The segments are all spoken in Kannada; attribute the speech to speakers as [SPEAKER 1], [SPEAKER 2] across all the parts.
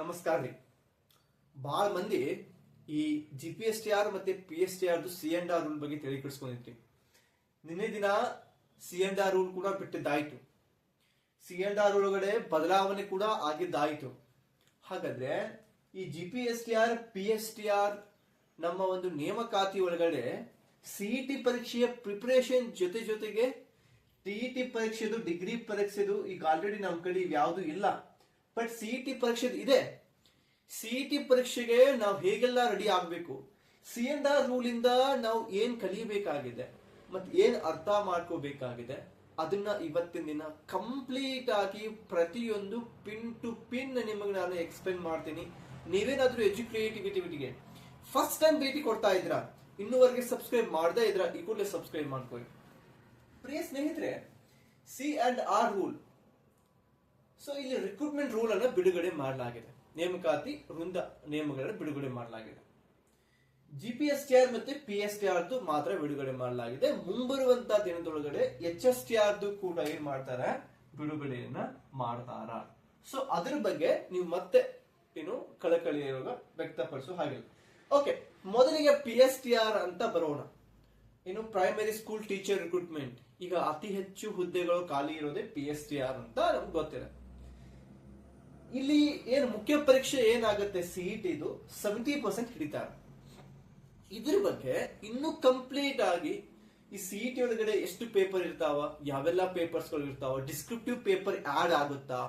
[SPEAKER 1] ನಮಸ್ಕಾರ ರೀ. ಭಾಳ ಮಂದಿ ಈ G P S T R ಮತ್ತೆ P S T R C and R rule ಬಗ್ಗೆ ತಿಳಿ ನಿನ್ನೆ ದಿನ ಸಿ ಎಂಡ್ ಆರ್ ರೂಲ್ ಕೂಡ ಬಿಟ್ಟಿದ್ದಾಯ್ತು. ಸಿ ಎಂಡ್ ಆರ್ ಒಳಗಡೆ ಬದಲಾವಣೆ ಕೂಡ ಆಗಿದ್ದಾಯ್ತು. ಹಾಗಾದ್ರೆ ಈ G P S T R P S T R ನಮ್ಮ ಒಂದು ನೇಮಕಾತಿ ಒಳಗಡೆ ಸಿಇ ಟಿ ಪರೀಕ್ಷೆಯ ಪ್ರಿಪರೇಷನ್ ಜೊತೆ ಜೊತೆಗೆ ಟಿ ಪರೀಕ್ಷೆದು ಡಿಗ್ರಿ ಪರೀಕ್ಷೆದು ಈಗ ಆಲ್ರೆಡಿ ನಮ್ಮ ಕಡೆ ಯಾವುದು ಇಲ್ಲ. ಬಟ್ ಸಿ ಇ ಟಿ ಪರೀಕ್ಷೆ ಇದೆ. ಸಿ ಇ ಟಿ ಪರೀಕ್ಷೆಗೆ ನಾವು ಹೇಗೆಲ್ಲ ರೆಡಿ ಆಗಬೇಕು? ಸಿ ಅಂಡ್ ಆರ್ ರೂಲ್ ಇಂದ ನಾವು ಏನ್ ಕಲಿಯಬೇಕಾಗಿದೆ ಮತ್ತೆ ಏನ್ ಅರ್ಥ ಮಾಡ್ಕೋಬೇಕಾಗಿದೆ? ಅದನ್ನ ಇವತ್ತಿನ ದಿನ ಕಂಪ್ಲೀಟ್ ಆಗಿ ಪ್ರತಿಯೊಂದು ಪಿನ್ ಟು ಪಿನ್ ನಿಮಗೆ ನಾನು ಎಕ್ಸ್ಪ್ಲೇನ್ ಮಾಡ್ತೀನಿ. ನೀವೇನಾದ್ರೂ ಎಜುಕೇಟಿವಿಟಿಗೆ ಫಸ್ಟ್ ಟೈಮ್ ಭೇಟಿ ಕೊಡ್ತಾ ಇದ್ರ? ಇನ್ನೂವರೆಗೆ ಸಬ್ಸ್ಕ್ರೈಬ್ ಮಾಡದೇ ಇದ್ರ, ಈ ಕೂಡಲೇ ಸಬ್ಸ್ಕ್ರೈಬ್ ಮಾಡ್ಕೊಳ್ಳಿ. ಪ್ರಿಯ ಸ್ನೇಹಿತರೆ C and R rule so ಇಲ್ಲಿ ರಿಕ್ರೂಟ್ಮೆಂಟ್ ರೂಲ್ ಅನ್ನ ಬಿಡುಗಡೆ ಮಾಡಲಾಗಿದೆ. ನೇಮಕಾತಿ, ವೃಂದ ನೇಮಗಳನ್ನು ಬಿಡುಗಡೆ ಮಾಡಲಾಗಿದೆ. G P S T R ಮತ್ತೆ ಪಿ ಎಸ್ ಟಿ ಆರ್ದು ಮಾತ್ರ ಬಿಡುಗಡೆ ಮಾಡಲಾಗಿದೆ. ಮುಂಬರುವಂತ ದಿನದೊಳಗಡೆ ಎಚ್ ಎಸ್ ಟಿ ಆರ್ದು ಕೂಡ ಏನ್ ಮಾಡ್ತಾರೆ? ಬಿಡುಗಡೆಯನ್ನ ಮಾಡ್ತಾರ. ಸೊ ಅದ್ರ ಬಗ್ಗೆ ನೀವು ಮತ್ತೆ ಏನು ಕಳಕಳಿ ವ್ಯಕ್ತಪಡಿಸೋ ಹಾಗಿಲ್ಲ ಓಕೆ ಮೊದಲಿಗೆ ಪಿ ಎಸ್ ಟಿ ಆರ್ ಅಂತ ಬರೋಣ. ಏನು ಪ್ರೈಮರಿ ಸ್ಕೂಲ್ ಟೀಚರ್ ರಿಕ್ರೂಟ್ಮೆಂಟ್ ಈಗ ಅತಿ ಹೆಚ್ಚು ಹುದ್ದೆಗಳು ಖಾಲಿ ಇರೋದೇ ಪಿ ಎಸ್ ಟಿ ಆರ್ ಅಂತ ನಮ್ಗೆ ಗೊತ್ತಿದೆ. ಇಲ್ಲಿ ಏನು ಮುಖ್ಯ ಪರೀಕ್ಷೆ ಏನಾಗುತ್ತೆ? ಸಿಇಟಿ ಇದು ಸೆವೆಂಟಿ ಪರ್ಸೆಂಟ್ ಹಿಡಿತಾರೆ. ಇದ್ರ ಬಗ್ಗೆ ಇನ್ನೂ ಕಂಪ್ಲೀಟ್ ಆಗಿ ಈ ಸಿಇಟಿ ಒಳಗಡೆ ಎಷ್ಟು ಪೇಪರ್ ಇರ್ತಾವ? ಯಾವೆಲ್ಲ ಪೇಪರ್ಸ್ಗಳು ಇರ್ತಾವ? ಡಿಸ್ಕ್ರಿಪ್ಟಿವ್ ಪೇಪರ್ ಆಡ್ ಆಗುತ್ತಾ?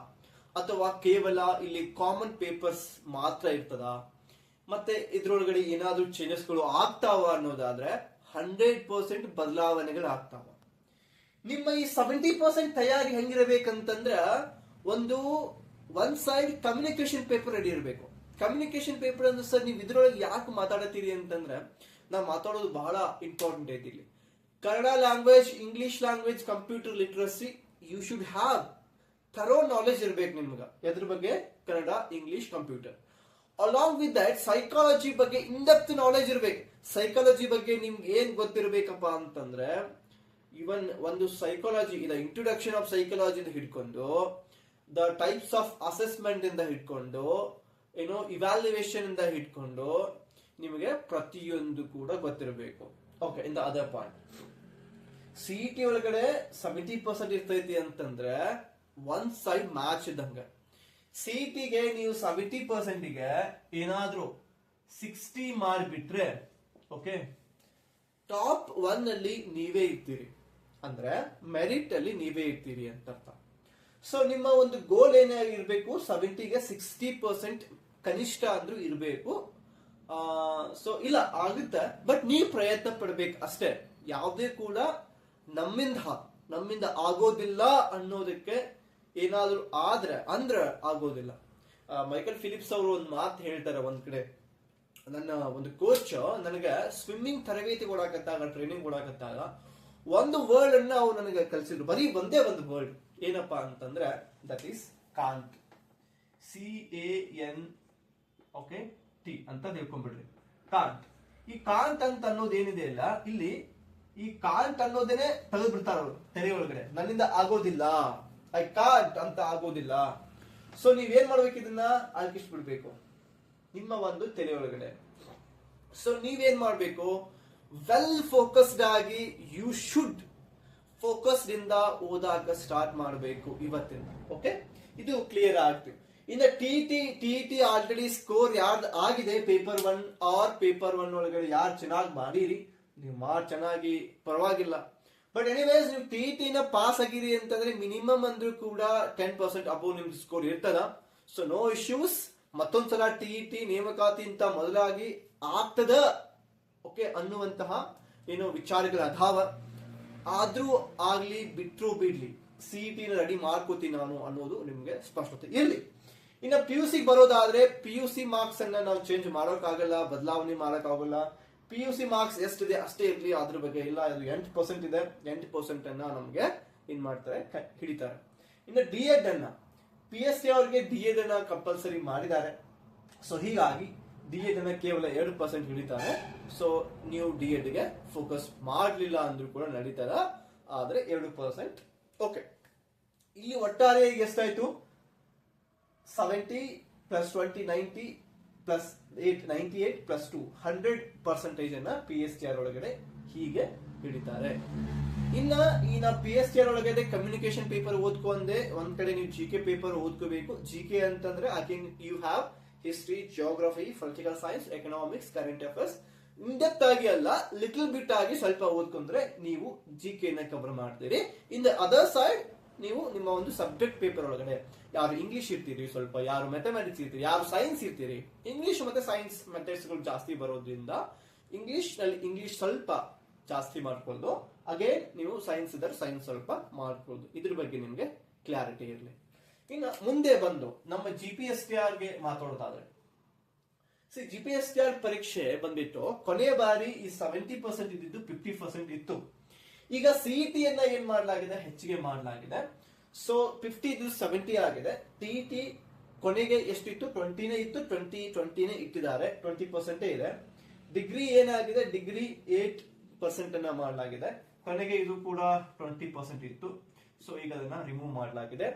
[SPEAKER 1] ಅಥವಾ ಕೇವಲ ಇಲ್ಲಿ ಕಾಮನ್ ಪೇಪರ್ಸ್ ಮಾತ್ರ ಇರ್ತದ? ಮತ್ತೆ ಇದ್ರೊಳಗಡೆ ಏನಾದ್ರೂ ಚೇಂಜಸ್ಗಳು ಆಗ್ತಾವ ಅನ್ನೋದಾದ್ರೆ ಹಂಡ್ರೆಡ್ ಪರ್ಸೆಂಟ್ ಬದಲಾವಣೆಗಳು ಆಗ್ತಾವ. ನಿಮ್ಮ ಈ ಸೆವೆಂಟಿ ಪರ್ಸೆಂಟ್ ತಯಾರಿ ಹೆಂಗಿರಬೇಕಂತಂದ್ರ ಒಂದು one side communication paper ready ಇರಬೇಕು. ಕಮ್ಯುನಿಕೇಶನ್ ಪೇಪರ್ ಅಂದ್ರೆ ಸರ್ ನೀವು ಇದ್ರೊಳಗೆ ಯಾಕೆ ಮಾತಾಡತ್ತೀರಿ ಅಂತಂದ್ರೆ, ನಾವು ಮಾತಾಡೋದು ಬಹಳ ಇಂಪಾರ್ಟೆಂಟ್ ಐತಿ ಇಲ್ಲಿ. Kannada language English language computer literacy you should have thorough knowledge ಇರ್ಬೇಕು ನಿಮ್ಗೆ. ಎದ್ರ ಬಗ್ಗೆ? Kannada English computer along with that psychology ಬಗ್ಗೆ ಇಂಡೆಪ್ತ್ ನಾಲೆಜ್ ಇರ್ಬೇಕು. ಸೈಕಾಲಜಿ ಬಗ್ಗೆ ನಿಮ್ಗೆ ಏನ್ ಗೊತ್ತಿರಬೇಕಪ್ಪ ಅಂತಂದ್ರೆ ಇವನ್ ಒಂದು ಸೈಕಾಲಜಿ ಇಲ್ಲ ಇಂಟ್ರೊಡಕ್ಷನ್ ಆಫ್ ಸೈಕಾಲಜಿ ಹಿಡ್ಕೊಂಡು ದ ಟೈಪ್ಸ್ ಆಫ್ ಅಸೆಸ್ಮೆಂಟ್ ಇಂದ ಹಿಡ್ಕೊಂಡು ಏನೋ ಇವ್ಯಾಲ್ಯುವೇಷನ್ ಇಂದ ಹಿಡ್ಕೊಂಡು ನಿಮಗೆ ಪ್ರತಿಯೊಂದು ಕೂಡ ಗೊತ್ತಿರಬೇಕು. Okay in the other point CET ಒಳಗಡೆ ಸೆವೆಂಟಿ ಪರ್ಸೆಂಟ್ ಇರ್ತೈತಿ ಅಂತಂದ್ರೆ ಒನ್ ಸೈಡ್ ಮ್ಯಾಚ್ ಇದ್ದಂಗೆ. ಸಿಇಟಿಗೆ ನೀವು ಸೆವೆಂಟಿ ಪರ್ಸೆಂಟಿಗೆ ಏನಾದರೂ ಸಿಕ್ಸ್ಟಿ ಮಾರ್ಕ್ ಬಿಟ್ರೆ ಓಕೆ ಟಾಪ್ ಒನ್ ಅಲ್ಲಿ ನೀವೇ ಇರ್ತೀರಿ. ಅಂದ್ರೆ ಮೆರಿಟ್ ಅಲ್ಲಿ ನೀವೇ ಇರ್ತೀರಿ ಅಂತ ಅರ್ಥ ಸೊ ನಿಮ್ಮ ಒಂದು ಗೋಲ್ ಏನೇ ಇರಬೇಕು ಸೆವೆಂಟಿಗೆ ಸಿಕ್ಸ್ಟಿ ಪರ್ಸೆಂಟ್ ಕನಿಷ್ಠ ಅಂದ್ರೂ ಇರಬೇಕು. ಸೊ ಇಲ್ಲ, ಆಗುತ್ತೆ. ಬಟ್ ನೀವು ಪ್ರಯತ್ನ ಪಡ್ಬೇಕು ಅಷ್ಟೇ. ಯಾವುದೇ ಕೂಡ ನಮ್ಮಿಂದ ನಮ್ಮಿಂದ ಆಗೋದಿಲ್ಲ ಅನ್ನೋದಕ್ಕೆ ಏನಾದರೂ ಆದ್ರೆ, ಅಂದ್ರೆ ಆಗೋದಿಲ್ಲ. ಮೈಕಲ್ ಫಿಲಿಪ್ಸ್ ಅವರು ಒಂದು ಮಾತು ಹೇಳ್ತಾರೆ ಒಂದ್ ಕಡೆ. ನನ್ನ ಒಂದು ಕೋಚ್ ನನಗೆ ಸ್ವಿಮ್ಮಿಂಗ್ ತರಬೇತಿ ಕೊಡಕತ್ತಾಗ ಟ್ರೈನಿಂಗ್ ಕೊಡಕತ್ತಾಗ, ಒಂದು ವರ್ಡ್ ಅನ್ನ ಅವ್ರು ನನಗೆ ಕಲಿಸಿದ್ರು. ಬರೀ ಒಂದೇ ಒಂದು ವರ್ಡ್ ಏನಪ್ಪಾ ಅಂತಂದ್ರೆ that is can't. C A N okay T ಅಂತ ತಿಳ್ಕೊಂಡ್ಬಿಡ್ರಿ. ಕಾಂತ್. ಈ ಕಾಂತ್ ಅಂತ ಅನ್ನೋದು ಏನಿದೆ ಅಲ್ಲ ಇಲ್ಲಿ ಈ ಕಾಂತ್ ಅನ್ನೋದೇನೆ ತೆಗೆದು ಬಿಡ್ತಾರ ಅವರು, ತೆರೆ ಒಳಗಡೆ. ನನ್ನಿಂದ ಆಗೋದಿಲ್ಲ. ಐ ಕಾಂಟ್ ಅಂತ ಆಗೋದಿಲ್ಲ. ಸೊ ನೀವೇನ್ ಮಾಡ್ಬೇಕು ಇದನ್ನ? ಆಲ್ಕಿಸ್ಬಿಡ್ಬೇಕು ನಿಮ್ಮ ಒಂದು ತೆರೆ ಒಳಗಡೆ. ಸೊ ನೀವೇನ್ ಮಾಡ್ಬೇಕು? ವೆಲ್ ಫೋಕಸ್ಡ್ ಆಗಿ ಯು ಶುಡ್ ಫೋಕಸ್ಡ್ ದಿಂದ ಓದಾಕ ಸ್ಟಾರ್ಟ್ ಮಾಡಬೇಕು ಇವತ್ತಿನ ಓಕೆ ಇದು ಕ್ಲಿಯರ್ ಆಗ್ತಿವಿ ಇನ್ನು T T T T already score ಯಾರ್ದ ಆಗಿದೆ? Paper one or paper one ಒಳಗಡೆ ಯಾರು ಚೆನ್ನಾಗಿ ಮಾಡಿರಿ? ನೀವು ಮಾಡಿ ಚೆನ್ನಾಗಿ, ಪರವಾಗಿಲ್ಲ. ಬಟ್ ಎನಿವೇಸ್ ನೀವು ಟಿ ಟಿನ ಪಾಸ್ ಆಗಿರಿ ಅಂತಂದ್ರೆ ಮಿನಿಮಮ್ ಅಂದ್ರೂ ಕೂಡ ಟೆನ್ ಪರ್ಸೆಂಟ್ ಅಬೌವ್ ನಿಮ್ದು ಸ್ಕೋರ್ ಇರ್ತದ. ಸೊ ನೋ ಇಶ್ಯೂಸ್ ಮತ್ತೊಂದ್ಸಲ ಟಿ ಟಿ ನೇಮಕಾತಿ ಅಂತ ಮೊದಲಾಗಿ ಆಗ್ತದ ಓಕೆ ಅನ್ನುವಂತಹ ಏನು ವಿಚಾರಗಳು ಅದಾವ. ಆದ್ರೂ ಆಗ್ಲಿ, ಬಿಟ್ರು ಬಿಡ್ಲಿ. ಸಿ ಟಿನ ರೆಡಿ ಮಾಡ್ಕೋತೀನಿ ನಾನು ಅನ್ನೋದು ನಿಮ್ಗೆ ಸ್ಪಷ್ಟತೆ. ಇರ್ಲಿ. ಇನ್ನ ಪಿ ಯು ಸಿ ಬರೋದಾದ್ರೆ ಪಿ ಯು ಸಿ ಮಾರ್ಕ್ಸ್ ಅನ್ನ ನಾವು ಚೇಂಜ್ ಮಾಡೋಕ್ಕಾಗಲ್ಲ, ಬದಲಾವಣೆ ಮಾಡೋಕ್ಕಾಗಲ್ಲ. ಪಿ ಯು ಸಿ ಮಾರ್ಕ್ಸ್ ಎಷ್ಟಿದೆ ಅಷ್ಟೇ ಇರ್ಲಿ, ಅದ್ರ ಬಗ್ಗೆ ಇಲ್ಲ. ಅದು ಎಂಟು ಪರ್ಸೆಂಟ್ ಇದೆ. ಎಂಟು ಪರ್ಸೆಂಟ್ ಅನ್ನ ನಮ್ಗೆ ಏನ್ ಮಾಡ್ತಾರೆ ಹಿಡಿತಾರೆ. ಇನ್ನು ಡಿ ಎಡ್ ಅನ್ನ ಪಿ ಎಸ್ ಸಿ ಅವ್ರಿಗೆ ಡಿ ಎಡ್ ಅನ್ನ ಕಂಪಲ್ಸರಿ ಮಾಡಿದ್ದಾರೆ. ಸೊ ಹೀಗಾಗಿ ಡಿ ಎಡ್ ಕೇವಲ ಎರಡು ಪರ್ಸೆಂಟ್ ಹಿಡಿತಾರೆ. ಸೊ ನೀವು ಡಿ ಎಡ್ಗೆ ಫೋಕಸ್ ಮಾಡಲಿಲ್ಲ ಅಂದ್ರೂ ಕೂಡ ನಡೀತಾರ ಆದ್ರೆ ಎರಡು ಪರ್ಸೆಂಟ್ ಓಕೆ ಇಲ್ಲಿ ಒಟ್ಟಾರೆ ಈಗ ಎಷ್ಟಾಯ್ತು? Seventy plus twenty ninety plus eight ninety eight plus two hundred percentage ಅನ್ನ ಪಿ ಎಸ್ ಟಿ ಆರ್ ಒಳಗಡೆ ಹೀಗೆ ಹಿಡಿತಾರೆ. ಇನ್ನ ಈ ನಾವು ಪಿ ಎಸ್ ಟಿ ಆರ್ ಒಳಗಡೆ ಕಮ್ಯುನಿಕೇಶನ್ ಪೇಪರ್ ಓದ್ಕೊಂಡೆ. ಒಂದ್ ಕಡೆ ನೀವು ಜಿ ಕೆ ಪೇಪರ್ ಓದ್ಕೋಬೇಕು. ಜಿ ಕೆ ಅಂತಂದ್ರೆ again you have history geography political science economics current affairs in depth ಆಗಿ ಅಲ್ಲ ಲಿಟಲ್ ಬಿಟ್ ಆಗಿ ಸ್ವಲ್ಪ ಓದ್ಕೊಂಡ್ರೆ ನೀವು ಜಿ ಕೆ ನ ಕವರ್ ಮಾಡ್ತೀರಿ. ಇನ್ ದ ಅದರ್ ಸೈಡ್ ನೀವು ನಿಮ್ಮ ಒಂದು ಸಬ್ಜೆಕ್ಟ್ ಪೇಪರ್ ಒಳಗಡೆ, ಯಾರು ಇಂಗ್ಲಿಷ್ ಇರ್ತೀರಿ ಸ್ವಲ್ಪ, ಯಾರು ಮ್ಯಾಥಮೆಟಿಕ್ಸ್ ಇರ್ತೀರಿ, ಯಾರು ಸೈನ್ಸ್ ಇರ್ತೀರಿ. ಇಂಗ್ಲಿಷ್ ಮತ್ತೆ ಸೈನ್ಸ್ ಮೆಥಡ್ಸ್ಗಳು ಜಾಸ್ತಿ ಬರೋದ್ರಿಂದ ಇಂಗ್ಲಿಷ್ನಲ್ಲಿ ಇಂಗ್ಲಿಷ್ ಸ್ವಲ್ಪ ಜಾಸ್ತಿ ಮಾಡ್ಕೊಳ್ಳೋದು ಅಗೇನ್ ನೀವು ಸೈನ್ಸ್ ಇದ್ರೆ ಸೈನ್ಸ್ ಸ್ವಲ್ಪ ಮಾಡ್ಕೊಳ್ಳೋದು ಇದ್ರ ಬಗ್ಗೆ ನಿಮಗೆ ಕ್ಲಾರಿಟಿ ಇರಲಿ. ಇನ್ನು ಮುಂದೆ ಬಂದು ನಮ್ಮ ಜಿ ಪಿ ಎಸ್ ಟಿ ಆರ್ಗೆ ಮಾತಾಡೋದಾದ್ರೆ. C G P S T R ಪರೀಕ್ಷೆ ಬಂದಿತ್ತು. ಕೊನೆ ಬಾರಿ ಈ ಸೆವೆಂಟಿ ಪರ್ಸೆಂಟ್ ಇದ್ದಿದ್ದು ಫಿಫ್ಟಿ ಪರ್ಸೆಂಟ್ ಇತ್ತು. ಈಗ ಸಿಇಟಿ ಅನ್ನ ಏನ್ ಮಾಡಲಾಗಿದೆ? ಹೆಚ್ಚಿಗೆ ಮಾಡಲಾಗಿದೆ. ಸೊ ಫಿಫ್ಟಿ ಇದು ಸೆವೆಂಟಿ ಆಗಿದೆ. ಟಿ ಕೊನೆಗೆ ಎಷ್ಟಿತ್ತು? ಟ್ವೆಂಟಿನೇ ಇತ್ತು. ಟ್ವೆಂಟಿ ಟ್ವೆಂಟಿನೇ ಇಟ್ಟಿದ್ದಾರೆ. ಟ್ವೆಂಟಿ ಪರ್ಸೆಂಟೇ ಇದೆ. ಡಿಗ್ರಿ ಏನಾಗಿದೆ? ಡಿಗ್ರಿ ಏಟ್ ಪರ್ಸೆಂಟ್ ಅನ್ನ ಮಾಡಲಾಗಿದೆ. ಕೊನೆಗೆ ಇದು ಕೂಡ ಟ್ವೆಂಟಿ ಪರ್ಸೆಂಟ್ ಇತ್ತು. ಸೊ ಈಗ ಅದನ್ನ ರಿಮೂವ್ ಮಾಡಲಾಗಿದೆ.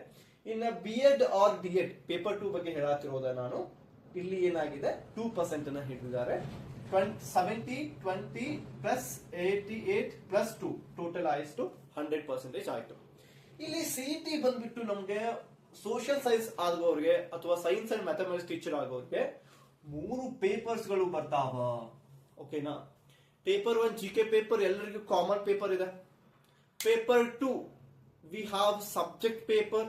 [SPEAKER 1] ಇನ್ನ B Ed or D Ed paper two ಬಗ್ಗೆ ಹೇಳತ್ತಿರೋದ ನಾನು. ಇಲ್ಲಿ ಏನಾಗಿದೆ? ಟೂ ಪರ್ಸೆಂಟ್ ಅನ್ನ ಹಿಡಿದಿದ್ದಾರೆ. Seventy twenty plus eighty eight plus two total ಆಯಿತು ಹಂಡ್ರೆಡ್ ಪರ್ಸೆಂಟೇಜ್ ಆಯಿತು. ಇಲ್ಲಿ ಸಿಇಟಿ ಬಂದ್ಬಿಟ್ಟು ನಮಗೆ ಸೋಷಿಯಲ್ ಸೈನ್ಸ್ ಆಗುವವ್ರಿಗೆ ಅಥವಾ ಸೈನ್ಸ್ ಅಂಡ್ ಮ್ಯಾಥಮೆಟಿಕ್ಸ್ ಟೀಚರ್ ಆಗೋರಿಗೆ ಮೂರು ಪೇಪರ್ಸ್ಗಳು ಬರ್ತಾವ. ಓಕೆನಾ paper one G K paper ಎಲ್ಲರಿಗೂ ಕಾಮನ್ ಪೇಪರ್ ಇದೆ. Paper two we have subject paper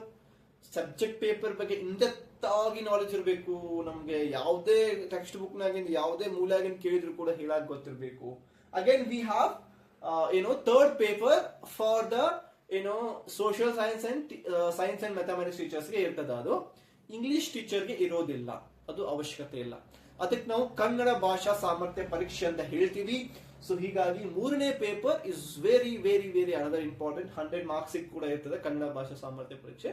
[SPEAKER 1] subject paper ಬಗ್ಗೆ ಇಂಡೆಪ್ತ್ ಆಗಿ ನಾಲೆಜ್ ಇರಬೇಕು. ನಮಗೆ ಯಾವುದೇ ಟೆಕ್ಸ್ಟ್ ಬುಕ್ ನಾಗಿಂದ ಯಾವುದೇ ಮೂಲಾಗಿಂದ ಕೇಳಿದ್ರು ಕೂಡ ಹೇಳಕ್ ಗೊತ್ತಿರಬೇಕು. ಅಗೇನ್ ವಿ ಹಾವ್ ಏನೋ ಥರ್ಡ್ ಪೇಪರ್ ಫಾರ್ ದ ಏನೋ social science and science and mathematics ಟೀಚರ್ಸ್ಗೆ ಇರ್ತದ ಅದು. ಇಂಗ್ಲಿಷ್ ಟೀಚರ್ಗೆ ಇರೋದಿಲ್ಲ. ಅದು ಅವಶ್ಯಕತೆ ಇಲ್ಲ. ಅದಕ್ಕೆ ನಾವು ಕನ್ನಡ ಭಾಷಾ ಸಾಮರ್ಥ್ಯ ಪರೀಕ್ಷೆ ಅಂತ ಹೇಳ್ತೀವಿ. ಸೊ ಹೀಗಾಗಿ ಮೂರನೇ paper is very very very another important hundred marks ಕೂಡ ಇರ್ತದೆ ಕನ್ನಡ ಭಾಷಾ ಸಾಮರ್ಥ್ಯ ಪರೀಕ್ಷೆ.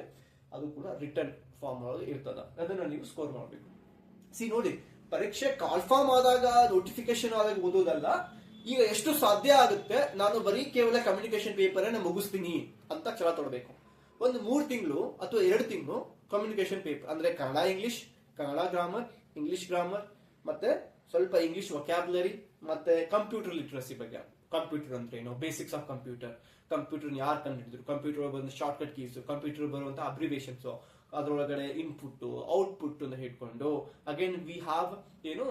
[SPEAKER 1] ಅದು ಕೂಡ ರಿಟರ್ನ್ ಫಾರ್ಮ್ ಒಳಗೆ ಇರ್ತದ. ಅದನ್ನ ನೀವು ಸ್ಕೋರ್ ಮಾಡಬೇಕು. ಸಿ ನೋಡಿ, ಪರೀಕ್ಷೆ ಕಾಲ್ಫಾರ್ಮ್ ಆದಾಗ ನೋಟಿಫಿಕೇಶನ್ ಆದಾಗ ಓದೋದಲ್ಲ, ಈಗ ಎಷ್ಟು ಸಾಧ್ಯ ಆಗುತ್ತೆ, ನಾನು ಬರೀ ಕೇವಲ ಕಮ್ಯುನಿಕೇಶನ್ ಪೇಪರ್ ಮುಗಿಸ್ತೀನಿ ಅಂತ ಛಲ ತೊಡಬೇಕು. ಒಂದು ಮೂರು ತಿಂಗಳು ಅಥವಾ ಎರಡು ತಿಂಗಳು ಕಮ್ಯುನಿಕೇಶನ್ ಪೇಪರ್ ಅಂದ್ರೆ Kannada English Kannada grammar English grammar ಮತ್ತೆ ಸ್ವಲ್ಪ ಇಂಗ್ಲಿಷ್ ವೊಕ್ಯಾಬ್ಯುಲರಿ ಮತ್ತೆ ಕಂಪ್ಯೂಟರ್ ಲಿಟ್ರಸಿ ಬಗ್ಗೆ. ಕಂಪ್ಯೂಟರ್ ಅಂದ್ರೆ ಏನು ಬೇಸಿಕ್ಸ್ ಆಫ್ ಕಂಪ್ಯೂಟರ್ ಕಂಪ್ಯೂಟರ್ ಯಾರು ಕಂಡುಹಿಡಿದ್ರು? ಕಂಪ್ಯೂಟರ್ ಬಂದು ಶಾರ್ಟ್ ಕಟ್ ಕೀಸ್ ಕಂಪ್ಯೂಟರ್ ಬರುವಂತಹ ಅಬ್ರಿವೇಶನ್ಸ್ ಅದರೊಳಗಡೆ ಇನ್ಪುಟ್ ಔಟ್ಪುಟ್ ಅಂತ ಹಿಡ್ಕೊಂಡು ಅಗೇನ್ ವಿ ಹಾವ್ ಏನು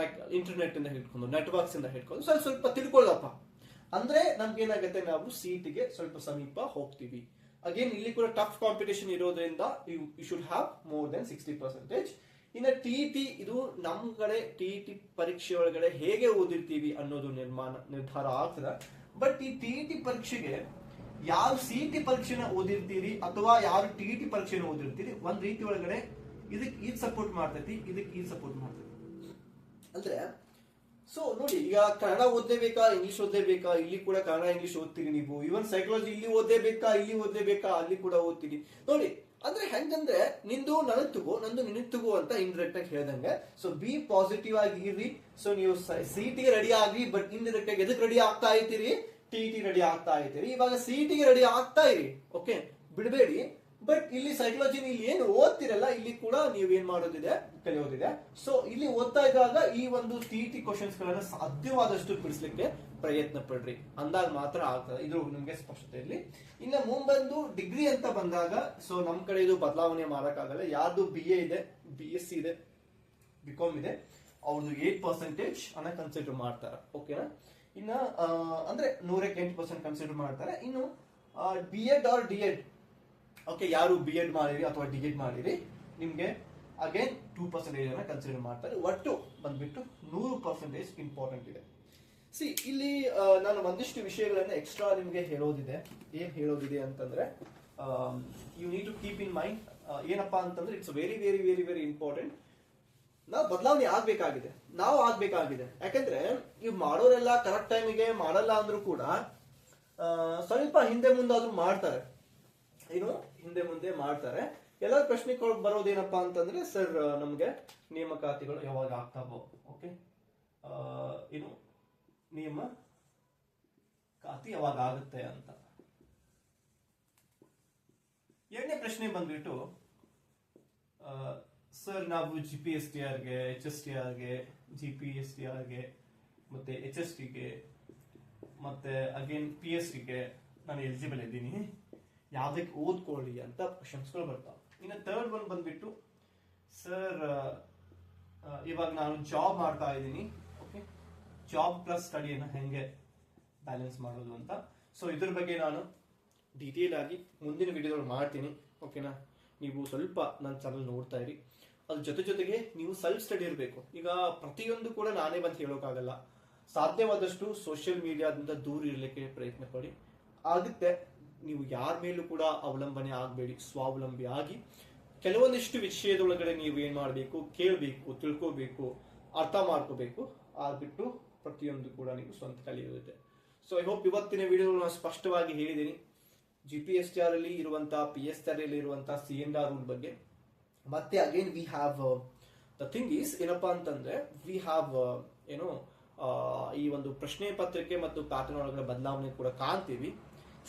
[SPEAKER 1] ಲೈಕ್ ಇಂಟರ್ನೆಟ್ ಇಂದ ಹಿಡ್ಕೊಂಡು ನೆಟ್ವರ್ಕ್ಸ್ ಇಂದ ಹಿಡ್ಕೊಂಡು ಸ್ವಲ್ಪ ಸ್ವಲ್ಪ ತಿಳ್ಕೊಳ್ಳಪ್ಪ ಅಂದ್ರೆ ನಮ್ಗೆ ಏನಾಗುತ್ತೆ, ನಾವು ಸೀಟ್ಗೆ ಸ್ವಲ್ಪ ಸಮೀಪ ಹೋಗ್ತೀವಿ. ಅಗೇನ್ ಇಲ್ಲಿ ಕೂಡ ಟಫ್ ಕಾಂಪಿಟೇಷನ್ ಇರೋದ್ರಿಂದ you should have more than sixty percentage ಇನ್ನು ಟಿ ಟಿ, ಇದು ನಮ್ ಕಡೆ ಟಿ ಟಿ ಪರೀಕ್ಷೆ ಒಳಗಡೆ ಹೇಗೆ ಓದಿರ್ತೀವಿ ಅನ್ನೋದು ನಿರ್ಮಾಣ, ನಿರ್ಧಾರ ಆಗ್ತದೆ. ಬಟ್ ಈ ಟಿ ಟಿ ಪರೀಕ್ಷೆಗೆ ಯಾರು ಸಿ ಟಿ ಪರೀಕ್ಷೆನ ಓದಿರ್ತೀರಿ ಅಥವಾ ಯಾರು ಟಿ ಟಿ ಪರೀಕ್ಷೆನ ಓದಿರ್ತೀರಿ, ಒಂದ್ ರೀತಿ ಒಳಗಡೆ ಇದಕ್ಕೆ ಇದು ಸಪೋರ್ಟ್ ಮಾಡ್ತೈತಿ ಇದಕ್ಕೆ ಇದು ಸಪೋರ್ಟ್ ಮಾಡ್ತೈತಿ. ಅಂದ್ರೆ ಸೊ ನೋಡಿ, ಈಗ ಕನ್ನಡ ಓದ್ಲೇಬೇಕಾ ಇಂಗ್ಲಿಷ್ ಓದ್ಲೇಬೇಕಾ ಇಲ್ಲಿ ಕೂಡ ಕನ್ನಡ ಇಂಗ್ಲಿಷ್ ಓದ್ತೀರಿ ನೀವು. ಇವನ್ ಸೈಕಾಲಜಿ ಇಲ್ಲಿ ಓದ್ಲೇಬೇಕಾ ಇಲ್ಲಿ ಓದ್ಲೇಬೇಕಾ ಅಲ್ಲಿ ಕೂಡ ಓದ್ತೀರಿ. ನೋಡಿ ಅಂದ್ರೆ ಹೆಂಗಂದ್ರೆ ನಿಂದು ನನಗ್ ತಗೋ, ನಂದು ನಿನಗ್ ತಗೋ ಅಂತ ಇಂಡೈರೆಕ್ಟ್ ಆಗಿ ಹೇಳ್ದಂಗೆ. ಸೊ ಬಿ ಪಾಸಿಟಿವ್ ಆಗಿ ಇರ್ರಿ. ಸೊ ನೀವು ಸಿ ರೆಡಿ ಆಗ್ರಿ ಬಟ್ ಇಂಡೈರೆಕ್ಟ್ ಆಗಿ ಎದಕ್ ರೆಡಿ ಆಗ್ತಾ ಇದ್ದೀರಿ? ಟಿ ಟಿ ರೆಡಿ ಆಗ್ತಾ ಇರ್ತೀರಿ ಇವಾಗ ಸಿ ಟಿಗೆ ರೆಡಿ ಆಗ್ತಾ ಇರಿ. ಓಕೆ ಬಿಡಬೇಡಿ. ಬಟ್ ಇಲ್ಲಿ ಸೈಕಾಲಜಿ ಇಲ್ಲಿ ಏನು ಓದ್ತಿರಲ್ಲ, ಇಲ್ಲಿ ಕೂಡ ನೀವು ಏನ್ ಮಾಡೋದಿದೆ? ಕಲಿಯೋದಿದೆ. ಸೊ ಇಲ್ಲಿ ಓದ್ತಾ ಇದ್ದಾಗ ಈ ಒಂದು ಟಿ ಟಿ ಕ್ವಶನ್ಸ್ ಗಳನ್ನ ಸಾಧ್ಯವಾದಷ್ಟು ಬಿಡಿಸ್ಲಿಕ್ಕೆ ಪ್ರಯತ್ನ ಪಡ್ರಿ. ಅಂದಾಗ ಮಾತ್ರ ಆಗ್ತದೆ. ಇದು ನಿಮ್ಗೆ ಸ್ಪಷ್ಟತೆ ಇರಲಿ ಇನ್ನು ಮುಂಬಂದು ಡಿಗ್ರಿ ಅಂತ ಬಂದಾಗ ಸೊ ನಮ್ ಕಡೆ ಇದು ಬದಲಾವಣೆ ಮಾಡೋಕ್ಕಾಗಲ್ಲ. ಯಾರ್ದು ಬಿ ಎ ಇದೆ ಬಿ ಎಸ್ ಸಿ ಇದೆ ಬಿ ಕಾಮ್ ಇದೆ ಅವ್ರದ್ದು ಏಟ್ ಪರ್ಸೆಂಟೇಜ್ ಅನ್ನ ಕನ್ಸಿಡರ್ ಮಾಡ್ತಾರೆ. ಓಕೆನಾ ಇನ್ನ ಅಂದ್ರೆ ನೂರಕ್ಕೆ ಎಂಟು ಪರ್ಸೆಂಟ್ ಕನ್ಸಿಡರ್ ಮಾಡ್ತಾರೆ. ಇನ್ನು B Ed or D Ed okay ಯಾರು ಬಿ ಎಡ್ ಮಾಡಿರಿ ಅಥವಾ ಡಿ ಎಡ್ ಮಾಡಿರಿ, ನಿಮಗೆ ಅಗೇನ್ ಟೂ ಪರ್ಸೆಂಟೇಜ್ ಅನ್ನ ಕನ್ಸಿಡರ್ ಮಾಡ್ತಾರೆ. ಒಟ್ಟು ಬಂದ್ಬಿಟ್ಟು ನೂರು ಪರ್ಸೆಂಟೇಜ್ ಇಂಪಾರ್ಟೆಂಟ್ ಇದೆ. ಸಿ ಇಲ್ಲಿ ನಾನು ಒಂದಿಷ್ಟು ವಿಷಯಗಳನ್ನ ಎಕ್ಸ್ಟ್ರಾ ನಿಮಗೆ ಹೇಳೋದಿದೆ. ಏನ್ ಹೇಳೋದಿದೆ ಅಂತಂದ್ರೆ you need to keep in mind ಏನಪ್ಪಾ ಅಂತಂದ್ರೆ it's very very very very important ನಾವು ಬದಲಾವಣೆ ಆಗ್ಬೇಕಾಗಿದೆ. ನಾವು ಆಗ್ಬೇಕಾಗಿದೆ. ಯಾಕಂದ್ರೆ ಇವ್ ಮಾಡೋರೆಲ್ಲ ಕರೆಕ್ಟ್ ಟೈಮಿಗೆ ಮಾಡಲ್ಲ ಅಂದ್ರೂ ಕೂಡ ಸ್ವಲ್ಪ ಹಿಂದೆ ಮುಂದಾದ್ರೂ ಮಾಡ್ತಾರೆ. ಏನು? ಹಿಂದೆ ಮುಂದೆ ಮಾಡ್ತಾರೆ. ಎಲ್ಲರ ಪ್ರಶ್ನೆ ಕೊಳ್- ಬರೋದೇನಪ್ಪಾ ಅಂತಂದ್ರೆ, ಸರ್, ನಮ್ಗೆ ನೇಮಕಾತಿಗಳು ಯಾವಾಗ ಆಗ್ತಾವೋ ಓಕೆ ಏನು ನಿಯಮ ಕಾತಿ ಯಾವಾಗ ಆಗುತ್ತೆ ಅಂತ. ಎರಡನೇ ಪ್ರಶ್ನೆ ಬಂದ್ಬಿಟ್ಟು ಸರ್, ನಾವು ಜಿ ಪಿ ಎಸ್ ಟಿ ಆರ್ಗೆ ಎಚ್ ಎಸ್ ಟಿ ಆರ್ಗೆ ಜಿ ಪಿ ಎಸ್ ಟಿ ಆರ್ಗೆ ಮತ್ತೆ ಎಚ್ ಎಸ್ ಟಿಗೆ ಮತ್ತೆ ಅಗೇನ್ ಪಿ ಎಸ್ ಟಿಗೆ ನಾನು ಎಲಿಜಿಬಲ್ ಇದ್ದೀನಿ. ಯಾವ್ದಕ್ಕೆ ಓದ್ಕೊಳ್ಳಿ ಅಂತ ಕ್ವಶನ್ಸ್ಗಳು ಬರ್ತಾವೆ. ಇನ್ನು ತರ್ಡ್ ಒನ್ ಬಂದ್ಬಿಟ್ಟು ಸರ್ ಇವಾಗ ನಾನು ಜಾಬ್ ಮಾಡ್ತಾ ಇದ್ದೀನಿ. ಓಕೆ ಜಾಬ್ ಪ್ಲಸ್ ಸ್ಟಡಿಯನ್ನು ಹೆಂಗೆ ಬ್ಯಾಲೆನ್ಸ್ ಮಾಡೋದು ಅಂತ? ಸೊ ಇದ್ರ ಬಗ್ಗೆ ನಾನು ಡೀಟೇಲ್ ಆಗಿ ಮುಂದಿನ ವಿಡಿಯೋಗಳು ಮಾಡ್ತೀನಿ. ಓಕೆನಾ ನೀವು ಸ್ವಲ್ಪ ನನ್ನ ಚಾನಲ್ ನೋಡ್ತಾ ಇರಿ. ಅದ್ರ ಜೊತೆ ಜೊತೆಗೆ ನೀವು ಸೆಲ್ಫ್ ಸ್ಟಡಿ ಇರಬೇಕು. ಈಗ ಪ್ರತಿಯೊಂದು ಕೂಡ ನಾನೇ ಬಂದು ಹೇಳೋಕ್ಕಾಗಲ್ಲ. ಸಾಧ್ಯವಾದಷ್ಟು ಸೋಷಿಯಲ್ ಮೀಡಿಯಾದಿಂದ ದೂರ ಇರಲಿಕ್ಕೆ ಪ್ರಯತ್ನ ಪಡಿ. ಆಗುತ್ತೆ. ನೀವು ಯಾರ ಮೇಲೂ ಕೂಡ ಅವಲಂಬನೆ ಆಗಬೇಡಿ ಸ್ವಾವಲಂಬಿ ಆಗಿ. ಕೆಲವೊಂದಿಷ್ಟು ವಿಷಯದೊಳಗಡೆ ನೀವು ಏನ್ ಮಾಡಬೇಕು ಕೇಳಬೇಕು ತಿಳ್ಕೋಬೇಕು ಅರ್ಥ ಮಾಡ್ಕೋಬೇಕು ಆಗ್ಬಿಟ್ಟು ಪ್ರತಿಯೊಂದು ಕೂಡ ನೀವು ಸ್ವಂತ ಕಲಿಯುತ್ತೆ ಸೊ ಐ ಹೋಪ್ ಇವತ್ತಿನ ವಿಡಿಯೋ ನಾನು ಸ್ಪಷ್ಟವಾಗಿ ಹೇಳಿದ್ದೀನಿ. G P S T R ಅಲ್ಲಿ ಇರುವಂತಹ ಪಿ ಎಸ್ ಟಿ ಆರ್ ಅಲ್ಲಿ ಇರುವಂತಹ ಸಿ ಎನ್ ಆರ್ ರೂಲ್ ಬಗ್ಗೆ. ಮತ್ತೆ again we have the thing is ಏನಪ್ಪ ಅಂತಂದ್ರೆ ವಿ ಹ್ಯಾವ್ ಏನು ಆ, ಈ ಒಂದು ಪ್ರಶ್ನೆ ಪತ್ರಿಕೆ ಮತ್ತು ಪ್ಯಾಟರ್ನ್ ಒಳಗಡೆ ಬದಲಾವಣೆ ಕೂಡ ಕಾಣ್ತೀವಿ.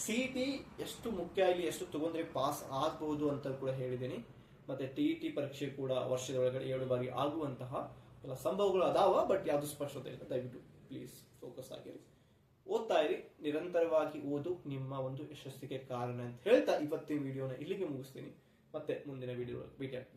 [SPEAKER 1] ಸಿ ಟಿ ಎಷ್ಟು ಮುಖ್ಯ ಇಲ್ಲಿ, ಎಷ್ಟು ತಗೊಂಡ್ರೆ ಪಾಸ್ ಆಗಬಹುದು ಅಂತ ಕೂಡ ಹೇಳಿದ್ದೀನಿ. ಮತ್ತೆ ಟಿ ಟಿ ಪರೀಕ್ಷೆ ಕೂಡ ವರ್ಷದೊಳಗಡೆ ಏಳು ಬಾರಿ ಆಗುವಂತಹ ಎಲ್ಲ ಸಂಭವಗಳು ಅದಾವ ಬಟ್ ಯಾವುದು ಸ್ಪಷ್ಟತೆ ಇಲ್ಲ. ದಯವಿಟ್ಟು ಪ್ಲೀಸ್ ಫೋಕಸ್ ಆಗಿರಿ. ಓದ್ತಾ ಇರಿ, ನಿರಂತರವಾಗಿ ಓದು, ನಿಮ್ಮ ಒಂದು ಯಶಸ್ಸಿಗೆ ಕಾರಣ ಅಂತ ಹೇಳ್ತಾ ಇವತ್ತಿನ ವಿಡಿಯೋನ ಇಲ್ಲಿಗೆ ಮುಗಿಸ್ತೀನಿ. ಮತ್ತೆ ಮುಂದಿನ ವಿಡಿಯೋ ಭೇಟಿ ಆಗ್ತೀನಿ